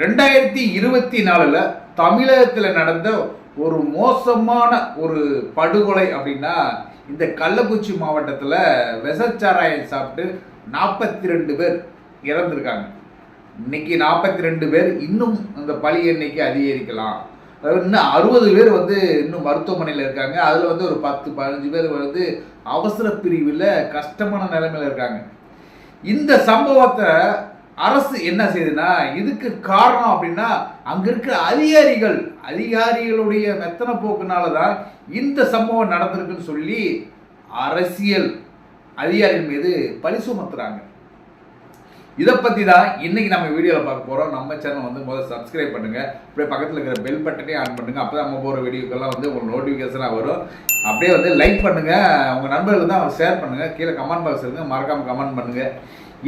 ரெண்டாயிரத்தி இருபத்தி நாலில் தமிழகத்தில் நடந்த ஒரு மோசமான ஒரு படுகொலை அப்படின்னா இந்த கள்ளக்குறிச்சி மாவட்டத்தில் விஷச்சாராயம் சாப்பிட்டு நாற்பத்தி ரெண்டு பேர் இறந்துருக்காங்க. இன்னைக்கு நாற்பத்தி ரெண்டு பேர் இன்னும் அந்த பழி எண்ணிக்கை அதிகரிக்கலாம். இன்னும் அறுபது பேர் வந்து இன்னும் மருத்துவமனையில் இருக்காங்க. அதில் வந்து ஒரு பத்து பதினஞ்சு பேர் வந்து அவசர பிரிவில் கஷ்டமான நிலைமையில் இருக்காங்க. இந்த சம்பவத்தை அரசு என்ன செய்யுதுன்னா இதுக்கு காரணம் அப்படின்னா அங்க இருக்கிற அதிகாரிகள் அதிகாரிகளுடைய மெத்தன போக்குனால தான் இந்த சம்பவம் நடந்திருக்குன்னு சொல்லி அரசியல் அதிகாரிகள் மீது பழி சுமத்துறாங்க இதை பற்றி தான் இன்னைக்கு நம்ம வீடியோவில் பார்க்க போகிறோம் நம்ம சேனல் வந்து முதல்ல சப்ஸ்கிரைப் பண்ணுங்கள் அப்படியே பக்கத்தில் இருக்கிற பெல் பட்டனே ஆன் பண்ணுங்க. அப்போ நம்ம போகிற வீடியோக்கெல்லாம் வந்து உங்களுக்கு நோட்டிஃபிகேஷனாக வரும். அப்படியே வந்து லைக் பண்ணுங்கள் உங்கள் நண்பர்கள் தான் ஷேர் பண்ணுங்க. கீழே கமெண்ட் பாக்ஸ் இருங்க. மறக்காமல் கமெண்ட் பண்ணுங்கள்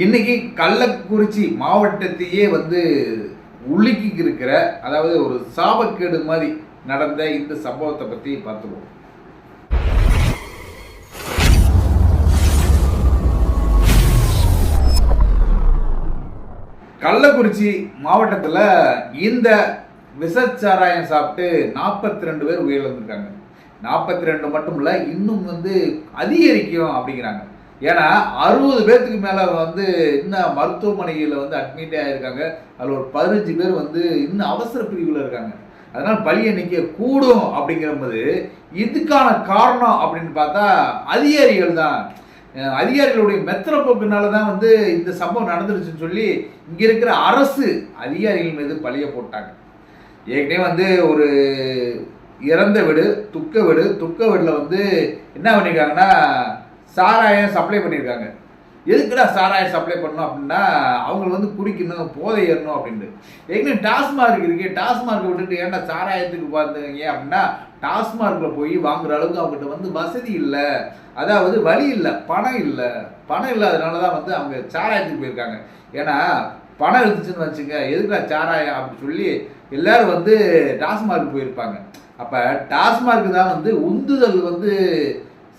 இன்னைக்கு கள்ளக்குறிச்சி மாவட்டத்தையே வந்து உலுக்கி இருக்கிற அதாவது ஒரு சாபக்கேடு மாதிரி நடந்த இந்த சம்பவத்தை பற்றி பார்த்துருவோம் கள்ளக்குறிச்சி மாவட்டத்தில் இந்த விஷச்சாராயம் சாப்பிட்டு நாற்பத்தி ரெண்டு பேர் உயிரிழந்திருக்காங்க. நாற்பத்தி ரெண்டு மட்டும் இல்லை இன்னும் வந்து அதிகரிக்கும் அப்படிங்கிறாங்க. ஏன்னா அறுபது பேர்த்துக்கு மேலே வந்து இன்னும் மருத்துவமனையில் வந்து அட்மிட் ஆகிருக்காங்க அதில் ஒரு பதினஞ்சு பேர் வந்து இன்னும் அவசர பிரிவில் இருக்காங்க. அதனால் பலி எண்ணிக்கை கூடும் அப்படிங்கிறபோது இதுக்கான காரணம் அப்படின்னு பார்த்தா அதிகாரிகள் தான். அதிகாரிகளுடைய மெத்தன போக்குனால தான் வந்து இந்த சம்பவம் நடந்துருச்சுன்னு சொல்லி இங்கே இருக்கிற அரசு அதிகாரிகள் மீது பழிய போட்டாங்க. ஏற்கனவே வந்து ஒரு இறந்த வீடு துக்க வீடு துக்க வீடில் வந்து என்ன பண்ணியிருக்காங்கன்னா சாராயம் சப்ளை பண்ணியிருக்காங்க எதுக்குடா சாராயம் சப்ளை பண்ணணும் அப்படின்னா அவங்க வந்து குடிக்கணும் போதை ஏறணும் அப்படின்ட்டு. ஏற்கனவே டாஸ்மார்க் இருக்கு. டாஸ்மார்க்கை விட்டுட்டு ஏன்டா சாராயத்துக்கு பார்த்தீங்க அப்படின்னா டாஸ்மார்க்கில் போய் வாங்குற அளவுக்கு அவங்ககிட்ட வந்து வசதி இல்லை. அதாவது வழி இல்லை பணம் இல்லை. பணம் இல்லாதனால தான் வந்து அவங்க சாராயத்துக்கு போயிருக்காங்க. ஏன்னா பணம் இருந்துச்சுன்னு வச்சுங்க எதுக்குடா சாராயம் அப்படின்னு சொல்லி எல்லாரும் வந்து டாஸ்மார்க் போயிருப்பாங்க. அப்போ டாஸ்மார்க் தான் வந்து உந்துதல் வந்து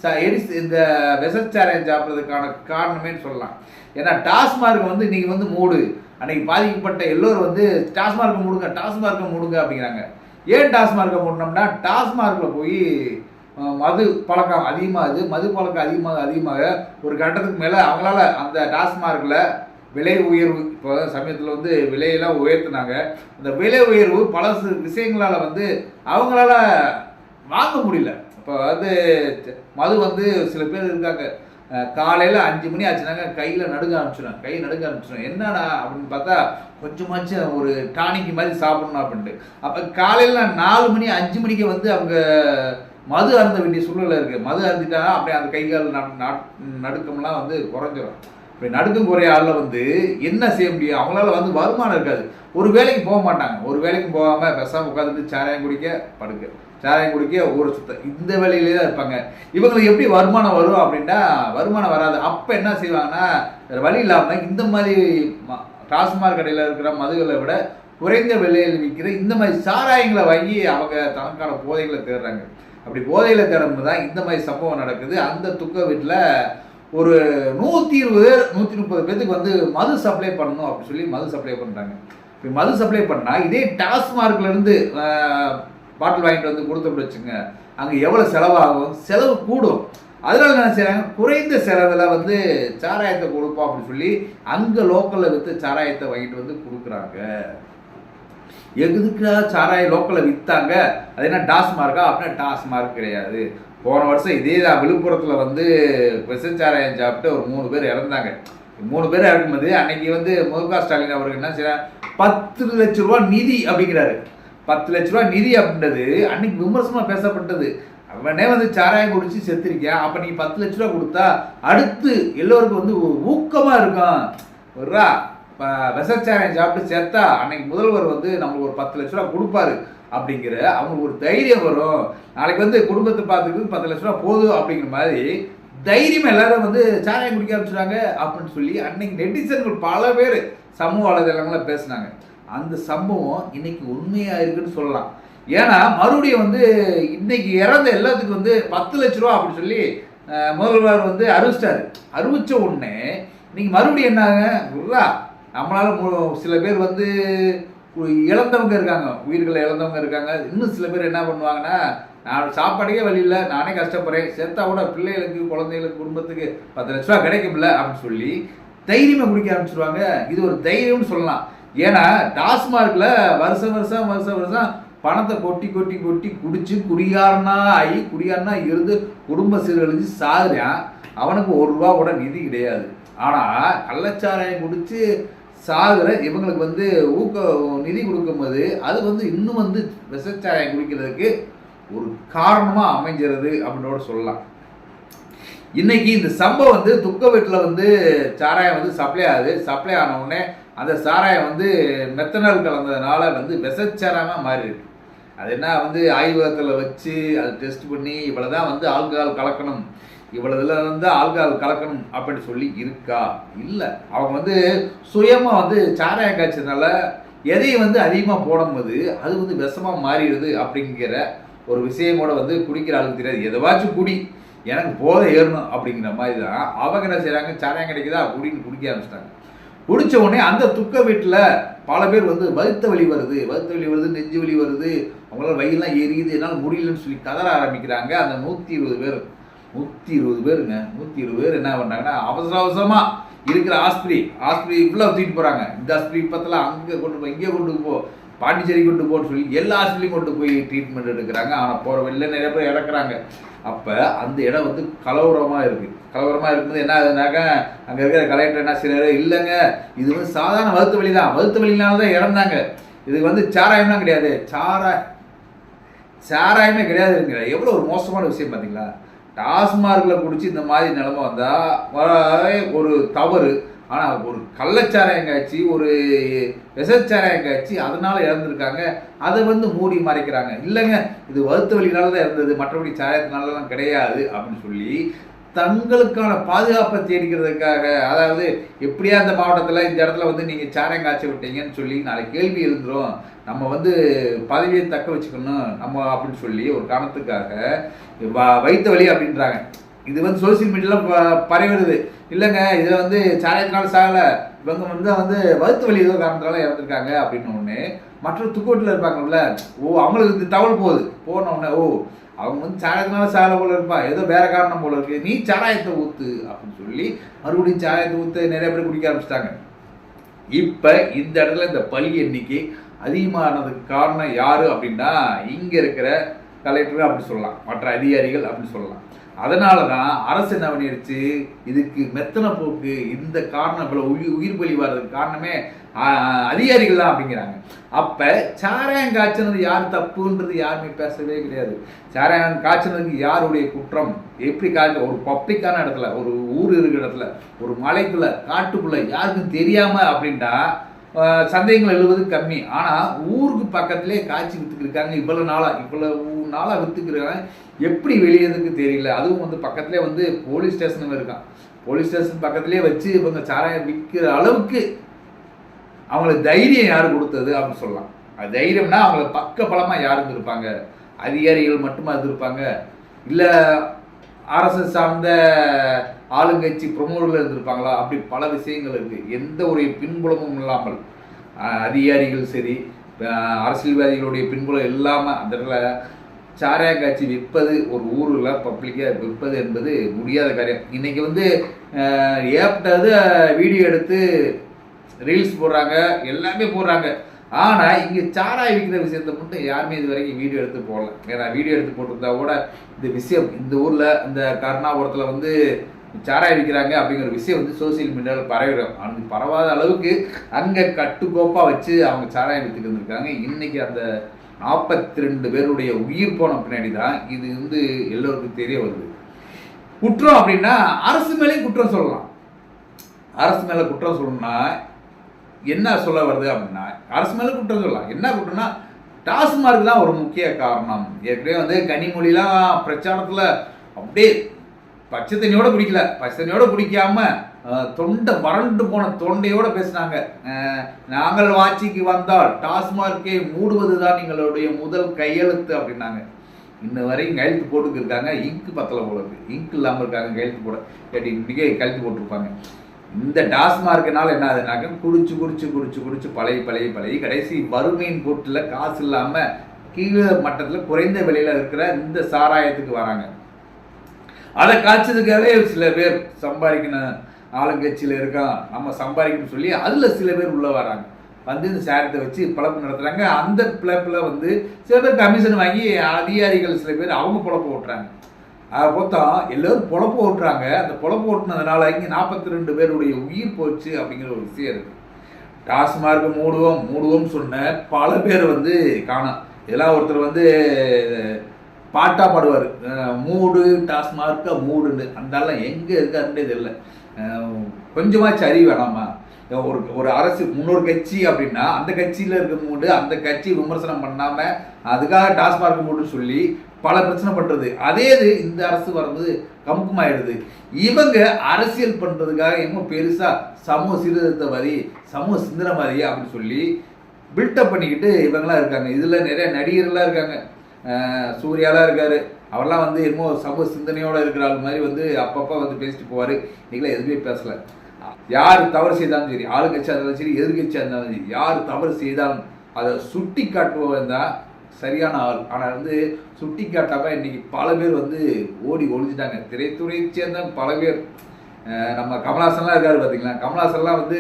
ச எரிஸ் இந்த விஷச்சாராயம் சாப்பிட்றதுக்கான காரணமே சொல்லலாம். ஏன்னா டாஸ்மார்க் வந்து இன்றைக்கி வந்து மூடு. அன்றைக்கி பாதிக்கப்பட்ட எல்லோரும் வந்து டாஸ்மார்க்கை மூடுங்க டாஸ்மார்க்கை மூடுங்க அப்படிங்கிறாங்க. ஏன் டாஸ்மார்க்கை மூடணும்னா டாஸ்மார்க்கில் போய் மது பழக்கம் அதிகமாகுது மது பழக்கம் அதிகமாக அதிகமாக ஒரு கட்டத்துக்கு மேலே அவங்களால அந்த டாஸ்மார்க்கில் விலை உயர்வு இப்போ சமயத்தில் வந்து விலையெல்லாம் உயர்த்தினாங்க. அந்த விலை உயர்வு பல விஷயங்களால் வந்து அவங்களால வாங்க முடியல. இப்போ வந்து மது வந்து சில பேர் இருக்காங்க. காலையில் அஞ்சு மணி ஆச்சுனாங்க கையில் நடுங்க ஆரம்பிச்சிடும் கை நடுங்க ஆரம்பிச்சிடும் என்னடா அப்படின்னு பார்த்தா கொஞ்சமாச்சும் ஒரு டானிக்கு மாதிரி சாப்பிடணும் அப்படின்ட்டு. அப்போ காலையில் நாலு மணி அஞ்சு மணிக்கு வந்து அவங்க மது அருந்த வேண்டிய சூழ்நிலை இருக்குது மது அருந்திட்டா அப்படியே அந்த கை கால் நடுக்கம்லாம் வந்து குறைஞ்சிரும். இப்படி நடுக்கம் குறைய ஆளில் வந்து என்ன செய்ய முடியும்? அவங்களால வந்து வருமானம் இருக்காது. ஒரு வேலைக்கு போக மாட்டாங்க. ஒரு வேலைக்கு போகாமல் பெசாமல் உட்காந்துட்டு சாராயம் குடிக்க படுக்க. சாராயம் குடிக்க ஊரை சுத்த இந்த வேலையிலே தான் இருப்பாங்க. இவங்களுக்கு எப்படி வருமானம் வரும் அப்படின்னா வருமானம் வராது. அப்போ என்ன செய்வாங்கன்னா வழி இல்லாமல் இந்த மாதிரி ம- டாஸ்மாக் கடையில் இருக்கிற மதுகளை விட குறைந்த விலையில் விற்கிற இந்த மாதிரி சாராயங்களை வாங்கி அவங்க தனக்கான போதைகளை தேடுறாங்க. அப்படி போதையில் தேடும்போது தான் இந்த மாதிரி சம்பவம் நடக்குது. அந்த துக்க வீட்டில் ஒரு நூற்றி இருபது நூற்றி முப்பது பேத்துக்கு வந்து மது சப்ளை பண்ணணும் அப்படின்னு சொல்லி மது சப்ளை பண்ணுறாங்க இப்போ மது சப்ளை பண்ணால் இதே டாஸ்மார்க்லேருந்து பாட்டில் வாங்கிட்டு வந்து கொடுத்தோம்னு வச்சுங்க அங்கே எவ்வளோ செலவாகும்? செலவு கூடும். அதனால என்ன செய்கிறாங்க குறைந்த செலவில் வந்து சாராயத்தை கொடுப்போம் அப்படின்னு சொல்லி அங்கே லோக்கலில் விற்று சாராயத்தை வாங்கிட்டு வந்து கொடுக்குறாங்க. எதுக்குடா சாராயம் லோக்கலில் விற்றாங்க அது என்ன டாஸ்மார்க்கா அப்படின்னா டாஸ்மார்க் கிடையாது. போன வருஷம் இதே தான் விழுப்புரத்தில் வந்து சாராயம் சாப்பிட்டு ஒரு மூணு பேர் இறந்தாங்க. மூணு பேர் இறக்கும்போது அன்னைக்கு வந்து மு க ஸ்டாலின் அவருக்கு என்ன செய்யறாரு பத்து லட்ச ரூபா நிதி அப்படிங்கிறாரு. பத்து லட்ச ரூபா நிதி அப்படின்றது அன்னைக்கு விமர்சனமாக பேசப்பட்டது. அவனே வந்து சாராயம் குடிச்சு செத்துருக்கேன். அப்போ நீ பத்து லட்ச ரூபா கொடுத்தா அடுத்து எல்லோருக்கும் வந்து ஊக்கமாக இருக்கும். ஒருரா இப்போ விஷச்சாராயம் சாப்பிட்டு செத்தா அன்னைக்கு முதல்வர் வந்து நம்மளுக்கு ஒரு பத்து லட்ச ரூபா கொடுப்பாரு அப்படிங்கிற அவங்களுக்கு ஒரு தைரியம் வரும். நாளைக்கு வந்து குடும்பத்தை பார்த்துக்கு பத்து லட்ச ரூபா போதும் அப்படிங்கிற மாதிரி தைரியம் எல்லாரும் வந்து சாராயம் குடிக்க ஆரம்பிச்சுட்டாங்க அப்படின்னு சொல்லி அன்னைக்கு நெட்டிசன்கள் பல பேர் சமூக வலைதளங்கள பேசுனாங்க. அந்த சம்பவம் இன்னைக்கு உண்மையாக இருக்குன்னு சொல்லலாம். ஏன்னா மறுபடியும் வந்து இன்னைக்கு இறந்த எல்லாத்துக்கும் வந்து பத்து லட்ச ரூபா அப்படின்னு சொல்லி முதல்வர் வந்து அறிவிச்சிட்டாரு. அறிவிச்ச உடனே இன்னைக்கு மறுபடியும் என்னாங்க? நம்மளால் சில பேர் வந்து இழந்தவங்க இருக்காங்க. உயிர்களை இழந்தவங்க இருக்காங்க. இன்னும் சில பேர் என்ன பண்ணுவாங்கன்னா நான் சாப்பாடுக்கே வழி இல்லை நானே கஷ்டப்படுறேன். செத்தா கூட பிள்ளைகளுக்கு குழந்தைகளுக்கு குடும்பத்துக்கு பத்து லட்ச ரூபா கிடைக்கும்ல அப்படின்னு சொல்லி தைரியமாக குடிக்க ஆரம்பிச்சிருவாங்க. இது ஒரு தைரியம்னு சொல்லலாம். ஏன்னா டாஸ்மார்க்கில் வருஷம் வருஷம் வருஷம் வருஷம் பணத்தை கொட்டி கொட்டி கொட்டி குடிச்சு குடியாரனா ஆகி குடியாரனா இருந்து குடும்ப சீரழிஞ்சு சாகுறான். அவனுக்கு ஒரு ரூபா கூட நிதி கிடையாது. ஆனால் கள்ளச்சாராயம் குடிச்சு சாகுற இவங்களுக்கு வந்து ஊக்க நிதி கொடுக்கும்போது அது வந்து இன்னும் வந்து விஷச்சாராயம் குடிக்கிறதுக்கு ஒரு காரணமாக அமைஞ்சிருது அப்படின்னோட சொல்லலாம். இன்னைக்கு இந்த சம்பவம் வந்து துக்க வீட்டில் வந்து சாராயம் வந்து சப்ளை ஆகுது. சப்ளை ஆன உடனே அந்த சாராயம் வந்து மெத்தனால் கலந்ததுனால வந்து விஷச்சாராயமாக மாறிடுது அது என்ன வந்து ஆய்வகத்தில் வச்சு அதை டெஸ்ட் பண்ணி இவ்வளோ தான் வந்து ஆல்கஹால் கலக்கணும். இவ்வளவுல வந்து ஆல்கால் கலக்கணும் அப்படின்னு சொல்லி இருக்கா? இல்லை. அவங்க வந்து சுயமாக வந்து சாராயம் காய்ச்சதுனால எதையும் வந்து அதிகமாக போடும்போது அது வந்து விஷமாக மாறிடுது அப்படிங்கிற ஒரு விஷயமோட வந்து குடிக்கிற ஆளுக்கு தெரியாது. எதவாச்சும் குடி. எனக்கு போதை ஏறணும் அப்படிங்கிற மாதிரி தான் அவங்க என்ன செய்கிறாங்க சாராயம் கிடைக்குதா? குடின்னு குடிக்க ஆரம்பிச்சிட்டாங்க. குடித்த உடனே அந்த துக்க வீட்டில் பல பேர் வந்து வகுத்த வலி வருது. வகுத்த வலி வருது நெஞ்சு வலி வருது. அவங்களால வயிறுலாம் எரியுது. என்னால் முடியலன்னு சொல்லி கதற ஆரம்பிக்கிறாங்க. அந்த நூற்றி இருபது பேர் நூற்றி இருபது பேருங்க. நூற்றி இருபது பேர் என்ன பண்ணுறாங்கன்னா அவசர அவசரமாக இருக்கிற ஆஸ்பத்திரி ஆஸ்பத்திரி இவ்வளோ தூக்கிட்டு போகிறாங்க இந்த ஆஸ்பத்திரி பக்கத்தில் அங்கே கொண்டு போய் இங்கே கொண்டு போ பாண்டிச்சேரி கொண்டு போன்னு சொல்லி எல்லா ஹாஸ்பிட்டலையும் கொண்டு போய் ட்ரீட்மெண்ட் எடுக்கிறாங்க. ஆனால் போகிற வெளில நிறைய பேர் இறக்குறாங்க. அப்போ அந்த இடம் வந்து கலவரமாக இருக்குது கலவரமாக இருக்கும்போது என்ன ஆகுதுனாக்க அங்கே இருக்கிற கலெக்டர் என்ன செய்யறாரு இல்லைங்க. இது வந்து சாதாரண வகுத்து வழி தான். வகுத்து வலினால தான் இறந்தாங்க. இது வந்து சாராயம்லாம் கிடையாது. சாரா சாராயமே கிடையாதுங்கிற எவ்வளோ ஒரு மோசமான விஷயம் பார்த்தீங்களா டாஸ்மார்க்கில் குடிச்சு இந்த மாதிரி நிலமை வந்தால் ஒரு தவறு. ஆனால் ஒரு கள்ளச்சாராயம் காய்ச்சி ஒரு விஷச்சாராயம் காய்ச்சி அதனால் இறந்துருக்காங்க. அதை வந்து மூடி மறைக்கிறாங்க. இல்லைங்க இது வருத்த வழினால தான் இருந்தது மற்றபடி சாராயத்தினாலலாம் கிடையாது அப்படின்னு சொல்லி தங்களுக்கான பாதுகாப்பை தேடிக்கிறதுக்காக அதாவது எப்படியா அந்த மாவட்டத்தில் இந்த இடத்துல வந்து நீங்கள் சாரம் காய்ச்சி விட்டீங்கன்னு சொல்லி நாளைக்கு கேள்வி எழுந்துரும். நம்ம வந்து பதவியை தக்க வச்சுக்கணும் நம்ம அப்படின்னு சொல்லி ஒரு காரணத்துக்காக வ- வைத்த வழி அப்படின்றாங்க. இது வந்து சோசியல் மீடியாவில் பரவுறது இல்லைங்க இதில் வந்து சாராயத்தினால சாகலை இவங்க வந்து வந்து வகுத்து வழி ஏதோ காரணத்தினால இறந்துருக்காங்க அப்படின்னு ஒன்று மற்ற துக்கோட்டில் இருப்பாங்கல்ல ஓ அவங்களுக்கு இது தகவல் போகுது. போன உடனே ஓ அவங்க வந்து சாயத்தினால சாலை போல இருப்பா. ஏதோ வேற காரணம் போல இருக்கு. நீ சாராயத்தை ஊத்து அப்படின்னு சொல்லி மறுபடியும் சாராயத்தை ஊத்து நிறைய பேர் குடிக்க ஆரம்பிச்சிட்டாங்க. இப்போ இந்த இடத்துல இந்த பலி எண்ணிக்கை அதிகமானதுக்கு காரணம் யாரு அப்படின்னா இங்க இருக்கிற கலெக்டர் அப்படி சொல்லலாம். மற்ற அதிகாரிகள் அப்படின்னு சொல்லலாம். அதனால தான் அரசு என்ன பண்ணிடுச்சு இதுக்கு மெத்தன போக்கு இந்த காரணம் இவ்வளோ உயிர் உயிர் பலி வர்றதுக்கு காரணமே அதிகாரிகள் தான் அப்படிங்கிறாங்க. அப்ப சாராயம் காய்ச்சினது யார் தப்புன்றது யாருமே பேசவே கிடையாது. சாராயம் காய்ச்சினதுக்கு யாருடைய குற்றம்? எப்படி காய்ச்ச ஒரு பப்ளிக்கான இடத்துல ஒரு ஊர் இருக்கிற இடத்துல ஒரு மலைக்குள்ள காட்டுக்குள்ள யாருக்கும் தெரியாம அப்படின்ட்டா சந்தைகள் சந்தேகங்கள் எழுவது கம்மி. ஆனால் ஊருக்கு பக்கத்திலே காய்ச்சி விற்றுக்கிருக்காங்க இவ்வளோ நாளாக இவ்வளவு நாளாக விற்றுக்கிறாங்க எப்படி வெளியேறதுக்கு தெரியல. அதுவும் வந்து பக்கத்திலே வந்து போலீஸ் ஸ்டேஷனும் இருக்கான். போலீஸ் ஸ்டேஷன் பக்கத்திலே வச்சு இவங்க சாராயம் விற்கிற அளவுக்கு அவங்களுக்கு தைரியம் யார் கொடுத்தது அப்படின்னு சொல்லலாம். அது தைரியம்னா அவங்கள பக்க பலமாக யார் இருந்திருப்பாங்க? அதிகாரிகள் மட்டுமா இருந்திருப்பாங்க? இல்லை அரசு சார்ந்த ஆளுங்கட்சி பிரமுகர்கள் இருந்திருப்பாங்களா? அப்படி பல விஷயங்கள் இருக்குது எந்த ஒரு பின்புலமும் இல்லாமல். அதிகாரிகள் சரி அரசியல்வாதிகளுடைய பின்புலம் இல்லாமல் அந்த இடத்துல சாராய காட்சி விற்பது ஒரு ஊரில் பப்ளிக்காக விற்பது என்பது முடியாத காரியம். இன்றைக்கி வந்து ஏப்டாவது வீடியோ எடுத்து ரீல்ஸ் போடுறாங்க எல்லாமே போடுறாங்க. ஆனால் இங்கே சாராய் விற்கிற விஷயத்த மட்டும் யாருமே இது வரைக்கும் வீடியோ எடுத்து போடல. ஏன்னா வீடியோ எடுத்து போட்டிருந்தா கூட இந்த விஷயம் இந்த ஊரில் இந்த கருணாபுரத்தில் வந்து சாராய விற்கிறாங்க அப்படிங்கிற விஷயம் வந்து சோசியல் மீடியாவில் பரவிடும். அது பரவாத அளவுக்கு அங்கே கட்டுக்கோப்பாக வச்சு அவங்க சாராயம் வித்துட்டு இருந்திருக்காங்க இன்னைக்கு அந்த நாற்பத்தி ரெண்டு பேருடைய உயிர் போன பின்னாடி தான் இது வந்து எல்லோருக்கும் தெரிய வருது. குற்றம் அப்படின்னா அரசு மேலேயும் குற்றம் சொல்லலாம். அரசு மேலே குற்றம் சொல்லணும்னா என்ன சொல்ல வருது அப்படின்னா அரசு மேலே குற்றம் சொல்லலாம். என்ன குற்றம்னா டாஸ்மார்க் தான் ஒரு முக்கிய காரணம். ஏற்கனவே வந்து கனிமொழிலாம் பிரச்சாரத்தில் அப்படியே பச்சை தண்ணியோட பிடிக்கல பச்சை தண்ணியோட குடிக்காம தொண்டை வறண்டு போன தொண்டையோட பேசினாங்க. நாங்கள் ஆட்சிக்கு வந்தால் டாஸ்மார்க்கை மூடுவது தான் எங்களுடைய முதல் கையெழுத்து அப்படின்னாங்க. இன்ன வரைக்கும் கையெழுத்து போட்டுக்கு இருக்காங்க. இங்கு பத்தலை போல இருக்கு. இங்கு இல்லாமல் இருக்காங்க கையெழுத்து போட. கேட்டி இன்னைக்கே கையெழுத்து போட்டிருப்பாங்க. இந்த டாஸ்மார்க்குனால என்ன ஆகுதுனாக்க குடிச்சு குடிச்சு குடிச்சு குடிச்சு பழகி பழகி பழகி கடைசி வறுமையின் கூட்டில் காசு இல்லாமல் கீழே மட்டத்தில் குறைந்த விலையில் இருக்கிற இந்த சாராயத்துக்கு வராங்க. அதை காய்ச்சதுக்காகவே சில பேர் சம்பாதிக்கணும் ஆளுங்கட்சியில் இருக்கான் நம்ம சம்பாதிக்கணும்னு சொல்லி அதில் சில பேர் உள்ளே வராங்க. வந்து இந்த சேரத்தை வச்சு பிழப்பு நடத்துகிறாங்க அந்த பிழப்பில் வந்து சில பேர் கமிஷன் வாங்கி அதிகாரிகள் சில பேர் அவங்க பிழப்பு ஓட்டுறாங்க. பார்த்தா எல்லோரும் பொழப்பு ஓட்டுறாங்க. அந்த பொழப்பு ஓட்டுனதுனால இங்கே நாற்பத்தி ரெண்டு பேருடைய உயிர் போச்சு அப்படிங்கிற ஒரு விஷயம் இருக்குது டாஸ்மார்க் மூடுவோம் மூடுவோம் சொன்ன பல பேர் வந்து காணும் இதெல்லாம் ஒருத்தர் வந்து பாட்டாக பாடுவார். மூடு டாஸ்மார்க்க மூடுன்னு. அந்தாலாம் எங்கே இருக்காருன்றே தெரியல. அஹ் கொஞ்சமாச்சும் அறிவு வேணாமா? ஒரு ஒரு அரசு முன்னொரு கட்சி அப்படின்னா அந்த கட்சியில் இருக்க மூடு அந்த கட்சி விமர்சனம் பண்ணாமல் அதுக்காக டாஸ்மார்க் மூடுன்னு சொல்லி பல பிரச்சனை பண்ணுறது அதே இது இந்த அரசு வரும்போது கமுக்கமாயிடுது. இவங்க அரசியல் பண்ணுறதுக்காக இவங்க பெருசாக சமூக சீர்திருத்தவாதி சமூக சிந்தனவாதி அப்படின்னு சொல்லி பில்டப் பண்ணிக்கிட்டு இவங்கெல்லாம் இருக்காங்க. இதில் நிறைய நடிகர்கள்லாம் இருக்காங்க. சூர்யாலாம் இருக்கார். அவர்லாம் வந்து என்னமோ சமூக சிந்தனையோடு இருக்கிற ஆள் மாதிரி வந்து அப்பப்போ வந்து பேசிட்டு போவார். இன்னைக்கெல்லாம் எதுவுமே பேசலை. யார் தவறு செய்தாலும் சரி ஆளுங்கட்சியாக இருந்தாலும் சரி எதிர்கட்சியாக இருந்தாலும் சரி யார் தவறு செய்தாலும் அதை சுட்டி காட்டுபவன் தான் சரியான ஆள். ஆனால் வந்து சுட்டி காட்டாமல் இன்னைக்கு பல பேர் வந்து ஓடி ஒழிஞ்சிட்டாங்க திரைத்துறையை சேர்ந்த பல பேர். நம்ம கமலாசன்லாம் இருக்காரு பார்த்தீங்களா கமலாசன்லாம் வந்து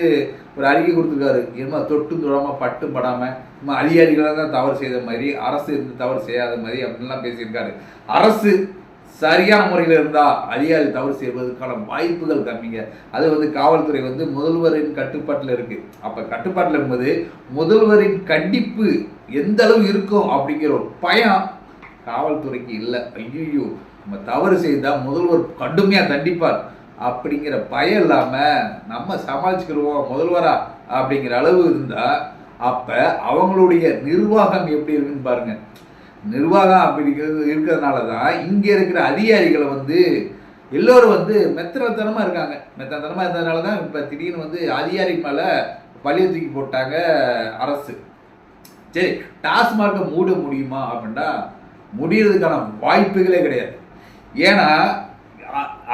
ஒரு அறிக்கை கொடுத்துருக்காரு. என்னமோ தொட்டு தொடாமல் பட்டு படாமல் நம்ம அதிகாரிகளாக தான் தவறு செய்த மாதிரி அரசு இருந்து தவறு செய்யாத மாதிரி அப்படின்லாம் பேசியிருக்காரு. அரசு சரியான முறையில் இருந்தால் அதிகாரி தவறு செய்வதற்கான வாய்ப்புகள் கம்மிங்க. அது வந்து காவல்துறை வந்து முதல்வரின் கட்டுப்பாட்டில் இருக்குது அப்போ கட்டுப்பாட்டில் இருக்கும்போது முதல்வரின் கண்டிப்பு எந்த அளவு இருக்கும் அப்படிங்கிற ஒரு பயம் காவல்துறைக்கு இல்லை. ஐயோ நம்ம தவறு செய்தால் முதல்வர் கடுமையாக தண்டிப்பார் அப்படிங்கிற பயம் இல்லாமல் நம்ம சமாளிச்சுக்கிடுவோம் முதல்வரா அப்படிங்கிற அளவு இருந்தால் அப்போ அவங்களுடைய நிர்வாகம் எப்படி இருக்குன்னு பாருங்க. நிர்வாகம் அப்படிங்கிறது இருக்கிறதுனால தான் இங்கே இருக்கிற அதிகாரிகளை வந்து எல்லோரும் வந்து மெத்தனத்தனமாக இருக்காங்க. மெத்தனத்தனமாக இருந்ததுனால தான் இப்போ திடீர்னு வந்து அதிகாரி மேலே பழிய தூக்கி போட்டாங்க அரசு. சரி டாஸ்மார்க்கை மூட முடியுமா அப்படின்னா முடியறதுக்கான வாய்ப்புகளே கிடையாது. ஏன்னா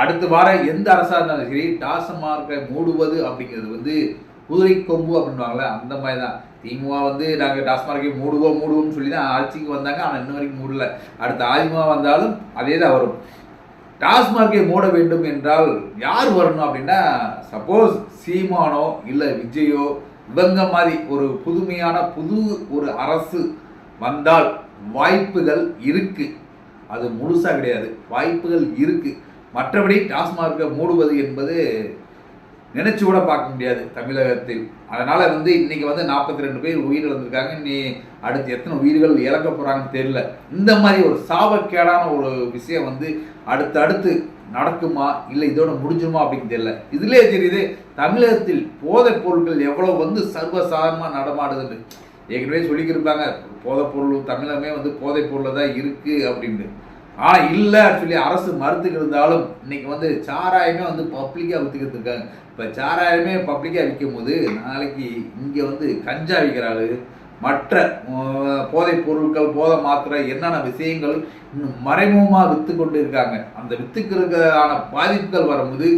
அடுத்த வாரம் எந்த அரசாக இருந்தாலும் சரி டாஸ்மார்க்கை மூடுவது அப்படிங்கிறது வந்து குதிரை கொம்பு அப்படின்வாங்களே அந்த மாதிரி தான் திமுக வந்து நாங்கள் டாஸ்மார்க்கை மூடுவோம் மூடுவோம்னு சொல்லி தான் ஆட்சிக்கு வந்தாங்க ஆனால் இன்ன வரைக்கும் மூடல. அடுத்த அதிமுக வந்தாலும் அதே தான் வரும். டாஸ்மார்க்கை மூட வேண்டும் என்றால் யார் வரணும் அப்படின்னா சப்போஸ் சீமானோ இல்லை விஜயோ இவங்க மாதிரி ஒரு புதுமையான புது ஒரு அரசு வந்தால் வாய்ப்புகள் இருக்கு. அது முழுசாக கிடையாது. வாய்ப்புகள் இருக்கு. மற்றபடி டாஸ்மார்க்கை மூடுவது என்பது நினைச்சு கூட பார்க்க முடியாது தமிழகத்தில். அதனால் வந்து இன்னைக்கு வந்து நாற்பத்தி ரெண்டு பேர் உயிர் இழந்திருக்காங்க. நீ அடுத்து எத்தனை உயிர்கள் இழக்க போகிறாங்கன்னு தெரியல. இந்த மாதிரி ஒரு சாபக்கேடான ஒரு விஷயம் வந்து அடுத்தடுத்து நடக்குமா? இல்லை இதோட முடிஞ்சுமா அப்படின்னு தெரியல. இதுலேயே தெரியுது தமிழகத்தில் போதைப் பொருட்கள் எவ்வளோ வந்து சர்வசாதாரணமாக நடமாடுதுன்னு. ஏற்கனவே சொல்லிக்கிருப்பாங்க போதைப் பொருள் தமிழகமே வந்து போதைப் பொருளில் தான் இருக்குது அப்படின்ட்டு. ஆனால் இல்லை சொல்லி அரசு மறுத்துக்கு இருந்தாலும் இன்னைக்கு வந்து சாராயமே வந்து பப்ளிக்காக விற்றுக்கிட்டுருக்காங்க இப்போ சாராயமே பப்ளிக்காக விற்கும் போது நாளைக்கு இங்கே வந்து கஞ்சா விற்கிறாள் மற்ற போதைப் பொருட்கள் போதை மாத்திரை என்னென்ன விஷயங்கள் இன்னும் மறைமுகமாக விற்று கொண்டு இருக்காங்க அந்த வித்துக்கிறதுக்கான பாதிப்புகள் வரும்போது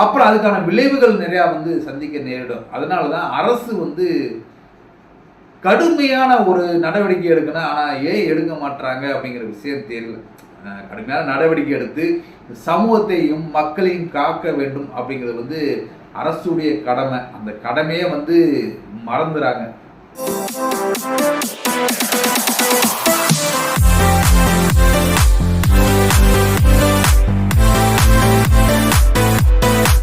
அப்புறம் அதுக்கான விளைவுகள் நிறையா வந்து சந்திக்க நேரிடும். அதனால தான் அரசு வந்து கடுமையான ஒரு நடவடிக்கை எடுக்கணும். ஆனால் ஏன் எடுக்க மாட்டாங்க அப்படிங்கிற விஷயம் தெரியல. கடுமையான நடவடிக்கை எடுத்து சமூகத்தையும் மக்களையும் காக்க வேண்டும் அப்படிங்கிறது வந்து அரசுடைய கடமை. அந்த கடமையை வந்து மறந்துறாங்க. よし!